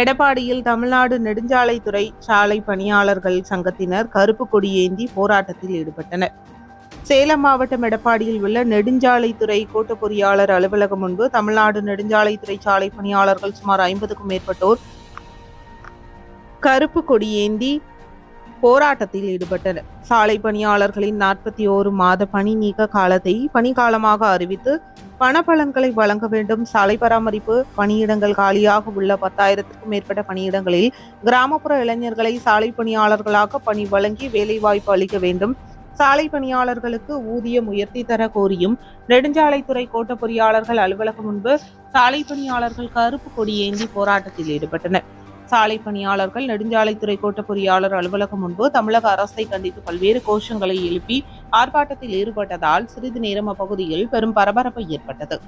எடப்பாடியில் தமிழ்நாடு நெடுஞ்சாலைத்துறை சாலை பணியாளர்கள் சங்கத்தினர் கருப்பு கொடியேந்தி போராட்டத்தில் ஈடுபட்டனர். சேலம் மாவட்டம் எடப்பாடியில் உள்ள நெடுஞ்சாலைத்துறை கோட்ட பொறியாளர் அலுவலகம் முன்பு தமிழ்நாடு நெடுஞ்சாலைத்துறை சாலை பணியாளர்கள் சுமார் ஐம்பதுக்கும் மேற்பட்டோர் கருப்பு கொடியேந்தி போராட்டத்தில் ஈடுபட்டனர். சாலை பணியாளர்களின் நாற்பத்தி ஓரு மாத பணி நீக்க காலத்தை பணிக்காலமாக அறிவித்து பணப்பலன்களை வழங்க வேண்டும். சாலை பராமரிப்பு பணியிடங்கள் காலியாக உள்ள பத்தாயிரத்திற்கும் மேற்பட்ட பணியிடங்களில் கிராமப்புற இளைஞர்களை சாலை பணியாளர்களாக பணி வழங்கி வேலைவாய்ப்பு அளிக்க வேண்டும். சாலை பணியாளர்களுக்கு ஊதியம் உயர்த்தி தர கோரியும் நெடுஞ்சாலைத்துறை கோட்ட பொறியாளர்கள் அலுவலகம் முன்பு சாலை பணியாளர்கள் கருப்பு கொடி ஏந்தி போராட்டத்தில் ஈடுபட்டனர். சாலை பணியாளர்கள் நெடுஞ்சாலைத்துறை கோட்ட பொறியாளர் அலுவலகம் முன்பு தமிழக அரசை கண்டித்து பல்வேறு கோஷங்களை எழுப்பி ஆர்ப்பாட்டத்தில் ஈடுபட்டதால் சிறிது நேரம் அப்பகுதியில் பெரும் பரபரப்பு ஏற்பட்டது.